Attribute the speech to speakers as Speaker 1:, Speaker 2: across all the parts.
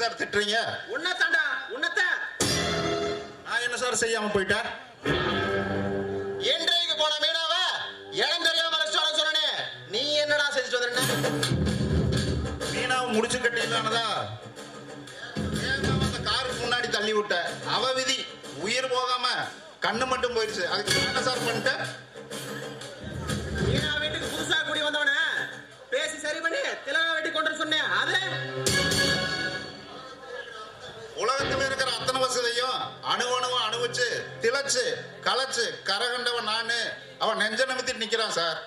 Speaker 1: Sir திட்டுறீங்க?
Speaker 2: உன்னத்தாண்டா உன்னத்தான்
Speaker 1: நான் என்ன sir செய்யாம போயிட்டேன்?
Speaker 2: என்றைக்கு போன மீனாவ? இடம் தெரியாம சொன்னனே. நீ என்னடா செஞ்சுட்டு வந்திருக்க?
Speaker 1: மீனாவை முடிச்சு கட்டிடலானதா அந்த காருக்கு முன்னாடி தள்ளி விட்ட அவ விதி உயிர் போகாம கண்ணு மட்டும் போயிடுச்சு. அதுக்கு என்ன சார் பண்ணிட்டேன்? திளைச்சு களைச்சு கரகண்டவன் நானு. அவன் நெஞ்ச நிமித்திட்டு நிக்கிறான் சார்.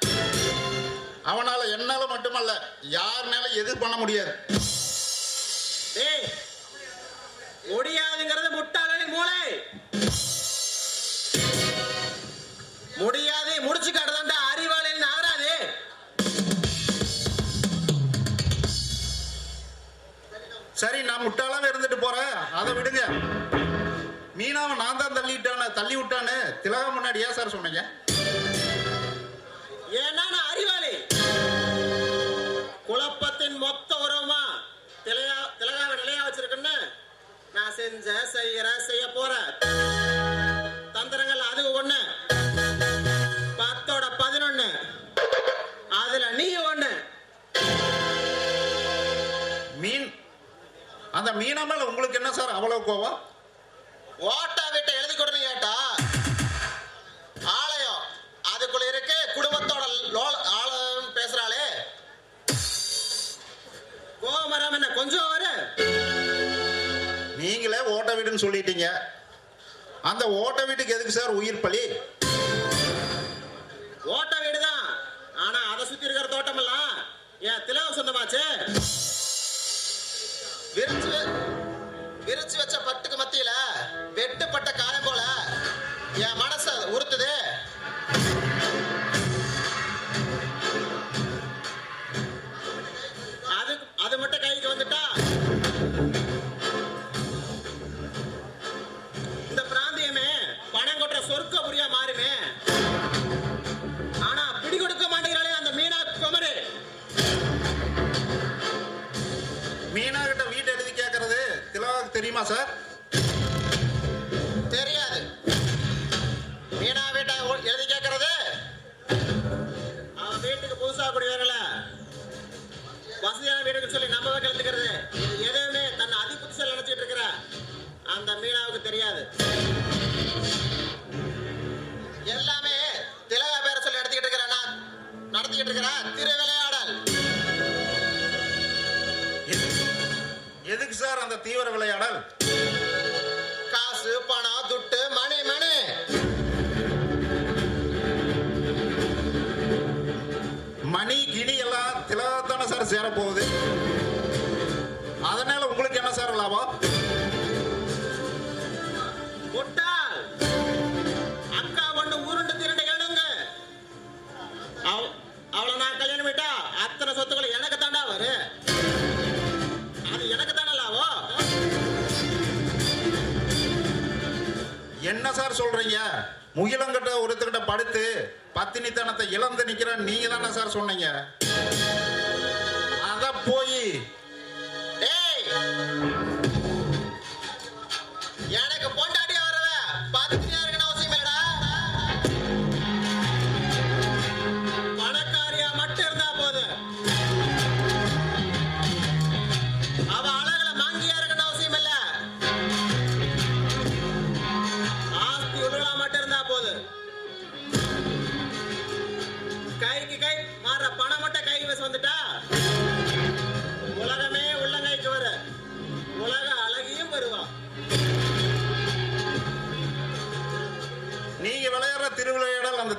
Speaker 1: அவனால என்னால மட்டுமல்ல யாருனால எது பண்ண முடியாது.
Speaker 2: டேய் முடியாதுங்கிறது முட்டாளின் மூளை. முடியாது முடிச்சு காட்டுதாண்டா அறிவாளின் நகராது
Speaker 1: சரி நான் முட்டாளாவே இருந்துட்டு போறேன். அதை விடுங்க. தான் தள்ளிட்டான தள்ளி விட்டான்னு திலகா முன்னாடி ஏன் சார் சொன்னீங்க?
Speaker 2: ஏன்னா நான் அறிவாளி. குழப்பத்தின் மொத்த உறவுமா திலகா திலகாவை நிலையா வச்சிருக்கேன்னு நான் செஞ்ச செய்யற செய்ய போற தந்திரங்கள் அது ஒண்ணு. பத்தோட பதினொன்னு. அதுல நீ ஒண்ணு.
Speaker 1: மீன். அந்த மீனா மேல உங்களுக்கு என்ன சார் அவ்வளவு கோவம்?
Speaker 2: ஓட்டா
Speaker 1: வீடுன்னு சொல்லிட்டீங்க. அந்த ஓட்ட வீட்டுக்கு எதுக்கு சார் உயிர் பலி?
Speaker 2: ஓட்ட வீடுதான். ஆனா அதை சுத்தி இருக்கிற தோட்டம் எல்லாம் ஏன் திலகம் சொந்தமாச்சு? விரிச்சு விரிச்சு வச்ச
Speaker 1: பத்து தெரியுமா சார்
Speaker 2: தெரியாது. மீனா வீட்டை எழுதி கேட்கறது அவன் வீட்டுக்கு புதுசா குடிவரல வசதியான வீடுக்கு சொல்லி நம்ம கலந்துக்கிறது எதுவுமே தன்னை அதிபுத்திசல் நினைச்சிட்டு இருக்கிற அந்த மீனாவுக்கு தெரியாது.
Speaker 1: திலகத்தானே போகுது அதனால உங்களுக்கு என்ன சார் லாபம்?
Speaker 2: முட்டாள். அக்கா ஒண்ணு உருண்டு திரண்டு கேளுங்க. அவ- அவளை நான் கல்யாணம் விட்டா அத்தனை சொத்துக்கள் எனக்கு தாண்டா வரு. அது எனக்கு தானே லாபம்?
Speaker 1: என்ன சார் சொல்றீங்க? முகிலங்கிட்ட ஒருத்தர்கிட்ட படுத்து பத்தினித்தனத்தை இழந்து நிக்கிற நீங்க தானே சார் சொன்னீங்க? போய்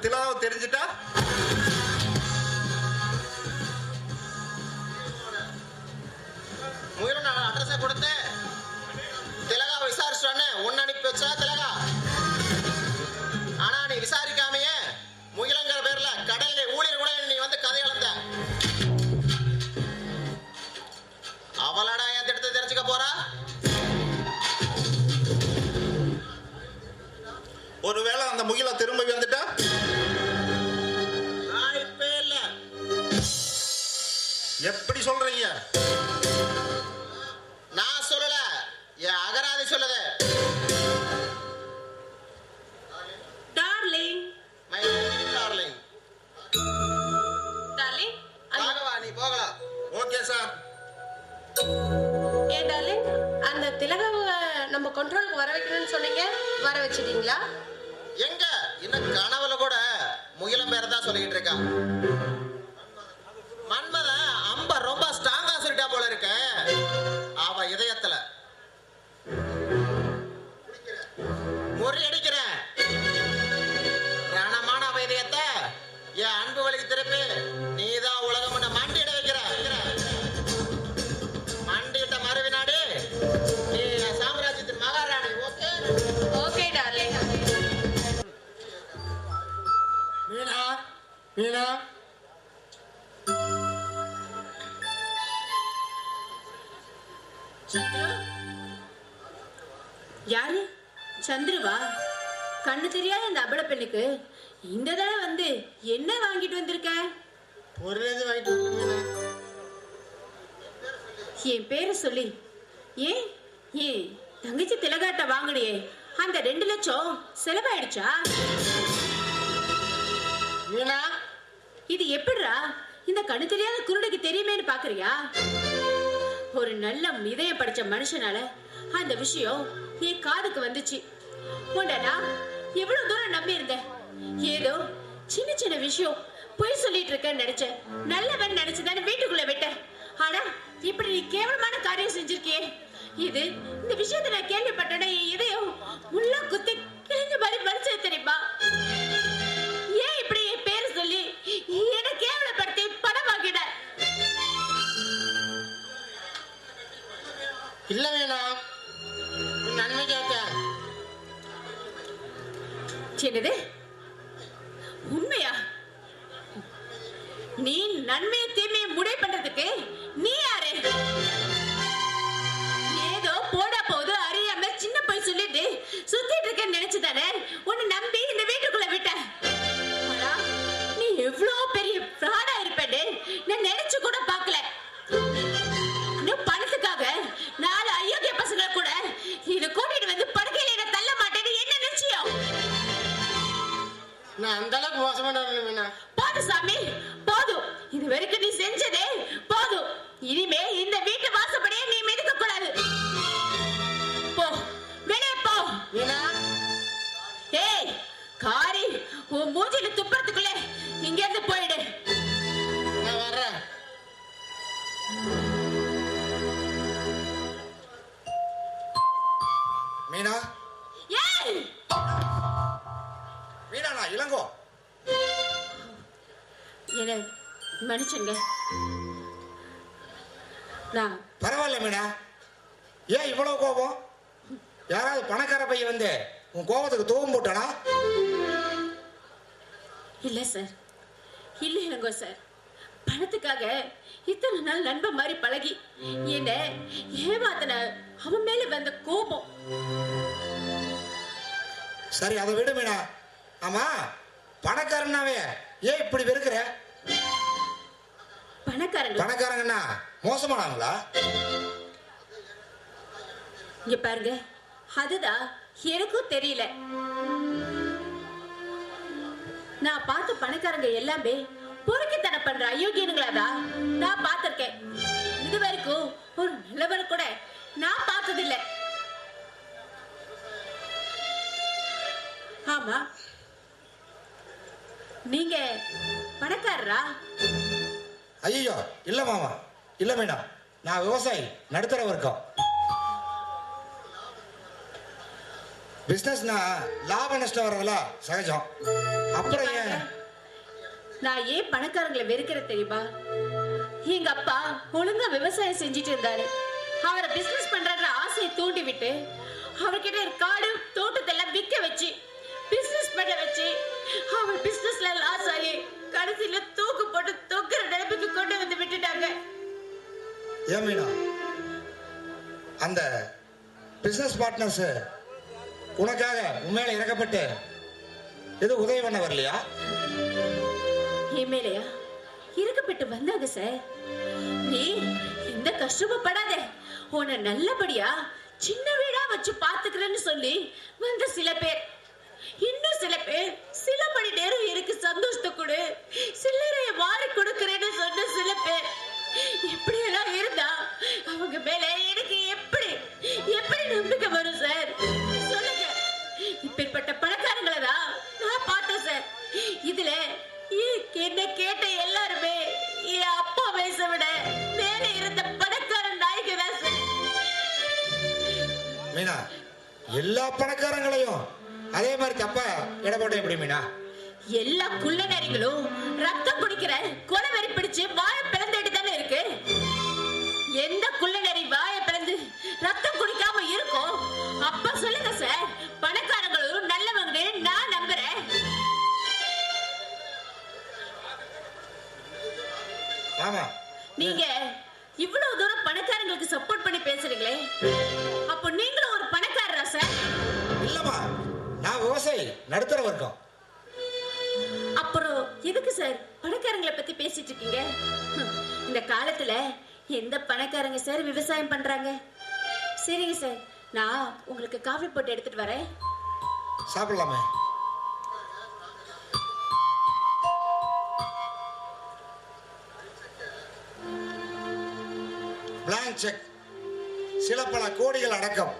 Speaker 3: திலாவை தெரிஞ்சுட்டா கண்ட்ரோலுக்கு வர வைக்கணும்னு சொன்னீங்க வர வச்சிட்டீங்களா?
Speaker 2: எங்க? இன்னும் கனவுல கூட முகிலம் பேர தான் சொல்லிக்கிட்டு இருக்கான்.
Speaker 4: சித்ரு யாரு? சந்துருவா? கண்ணு தெரியாத அந்த அபல பெண்ணுக்கு இந்த தடவை வந்து என்ன வாங்கிட்டு வந்திருக்க?
Speaker 2: மீனா
Speaker 4: என் பேரை சொல்லி. ஏன்? ஏன்? தங்கச்சி திலகாட்ட வாங்கினியே. அந்த ரெண்டு லட்சம் செலவாயிடுச்சா? இது எப்படிடா இந்த கண்ணு தெரியாத குருடைக்கு தெரியுமேன்னு பாக்குறியா? ஒரு நல்ல இதயம் படிச்ச மனுஷனால அந்த விஷயம் என் காதுக்கு வந்துச்சு. உண்டனா எவ்வளவு தூரம் நம்பி இருந்தேன் ஏதோ சின்ன சின்ன விஷயம் பொய் சொல்லிட்டு இருக்கேன்னு நினைச்சேன். நல்லவன் நினைச்சுதானே வீட்டுக்குள்ள விட்டேன். ஆனா இப்படி நீ கேவலமான காரியம் செஞ்சிருக்கியே. இது இந்த விஷயத்தை நான் கேள்விப்பட்டேன்னா என் இதயம்
Speaker 2: உள்ள
Speaker 4: என்னது? உண்மையா? நீ நன்மையை தீமையை முடை பண்றதுக்கு நீ யாரு? உன் மூஞ்சில துப்புறதுக்குள்ளே இங்க இருந்து போயிடு.
Speaker 2: நான் வர்றேன்.
Speaker 5: மீனா?
Speaker 4: ஏய்!
Speaker 5: மீனா நான் இளங்கோ.
Speaker 4: என்ன மன்னிச்சுங்க நான்
Speaker 5: பரவாயில்ல மீனா. ஏன் இவ்வளவு கோபம்? யாராவது பணக்கார பையன் வந்து உன் கோபத்துக்கு தூவம் போட்டானா?
Speaker 4: இல்ல சார் இல்ல இளங்கோ சார் பணத்துக்காக இத்தனை நாள் நண்பன் மாதிரி பழகி என்ன ஏமாத்தின அவன் மேல வந்த கோபம்.
Speaker 5: சரி அதை விடு மீனா. ஆமா பணக்காரனாவே ஏன் இப்படி வெறுக்கிற?
Speaker 4: பணக்காரங்க?
Speaker 5: பணக்காரங்கன்னா மோசமானவங்களா?
Speaker 4: இங்க பாருங்க அதுதான் எனக்கும் தெரியல. நான் பார்த்த பணக்காரங்க எல்லாமே பொறுக்கித்தனம் பண்ற அயோக்கியனுங்களாதா? நான் பார்த்திருக்கேன். இது வரைக்கும் ஒரு நல்லவர் கூட நான் பார்த்ததில்லை. ஆமா. நீங்க பணக்காரரா?
Speaker 5: ஐயோ இல்ல மாமா. இல்ல மேடம். நான் விவசாயி நடுத்தர வர்க்கம். பிசினஸ்னா லாப நஷ்டம் வரதெல்லாம் சகஜம். அப்புறம் ஏன்
Speaker 4: நான் ஏன் பணக்காரங்களை வெறுக்கிற தெரியுமா? எங்க அப்பா ஒழுங்கா விவசாயம் செஞ்சுட்டு இருந்தாரு. அவரை பிசினஸ் பண்றன்ற ஆசையை தூண்டி விட்டு அவர்கிட்ட காடு தோட்டத்தை எல்லாம் விற்க வச்சு பிசினஸ் பண்ண வச்சு அவர் பிசினஸ்ல லாஸ் ஆகி கடைசியில தூக்கு போட்டு தொங்குற நிலைமைக்கு கொண்டு வந்து விட்டுட்டாங்க.
Speaker 5: ஏன் மீனா? அந்த பிசினஸ் பார்ட்னர்ஸ் உனக்காக உண்மையில இறக்கப்பட்டு எதுவும் உதவி பண்ண வரலையா?
Speaker 4: எம்எல்ஏயா இருக்கப்பட்டு வந்தாங்க சார். நீ எந்த கஷ்டமும் படாதே உன்னை நல்லபடியா சின்ன வீடா வச்சு பாத்துக்கிறேன்னு சொல்லி வந்த சில பேர். இன்னும் சில பேர் சில மணி நேரம் இருக்கு சந்தோஷத்தை கொடு சில்லறைய மாறி கொடுக்கறேன்னு சொன்ன சில பேர். இப்படியெல்லாம் இருந்தா அவங்க மேல எனக்கு எப்படி எப்படி நம்பிக்கை வரும் சார்? சொல்லுங்க. இப்பேற்பட்ட பணக்காரங்களை? இதுல என்ன கேட்ட எல்லாருமே என் அப்பா வயசை விட மேல இருந்த பணக்கார நாய்க்கு தான்
Speaker 5: மீனா எல்லா பணக்காரங்களையும் அதே மாதிரி தப்பா எடை போட்ட எப்படி மீனா?
Speaker 4: எல்லா குள்ள நரிகளும் ரத்தம் குடிக்கிற கொலவெறி பிடிச்சு வாயை பிளந்துட்டு தானே இருக்கு? எந்த குள்ள நரி வாயை பிளந்து ரத்தம் குடிக்காம இருக்கும் அப்ப சொல்லுங்க சார்.
Speaker 5: ஆமா.
Speaker 4: நீங்க இவ்வளவு தூரம் பணக்காரங்களுக்கு சப்போர்ட் பண்ணி பேசுறீங்களே. அப்போ நீங்களும் ஒரு பணக்காரரா சார்
Speaker 5: இல்லம்மா. நான் விவசாயி நடுத்தர வர்க்கம்.
Speaker 4: அப்புறம் எதுக்கு சார் பணக்காரங்களை பத்தி பேசிட்டு இருக்கீங்க? இந்த காலத்துல எந்த பணக்காரங்க சார் விவசாயம் பண்றாங்க? சரிங்க சார் நான் உங்களுக்கு காஃபி போட்டு எடுத்துட்டு வரேன்.
Speaker 5: சாப்பிடலாமே. பேலன்ஸ் செக் சில பல கோடிகள் அடக்கம்.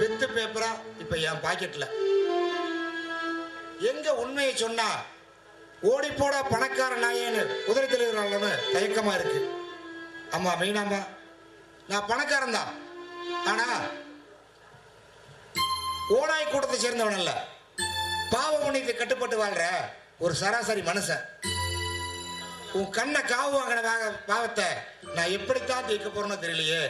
Speaker 5: வித்து பேப்பரா இப்ப என் பாக்கெட்ல எங்க உண்மையை சொன்னா ஓடி போட பணக்கார நாயேன்னு உதவி தலைவர்கள்னு தயக்கமா இருக்கு. அம்மா மீனாமா நான் பணக்காரன் தான். ஆனா ஓனாய் கூட்டத்தை சேர்ந்தவன் அல்ல. பாவ உனக்கு கட்டுப்பட்டு வாழ்ற ஒரு சராசரி மனுஷன். உன் கண்ணை காவு வாங்கின பாவத்தை நான் எப்படித்தான் தீர்க்க போறேன்னு தெரியலையே.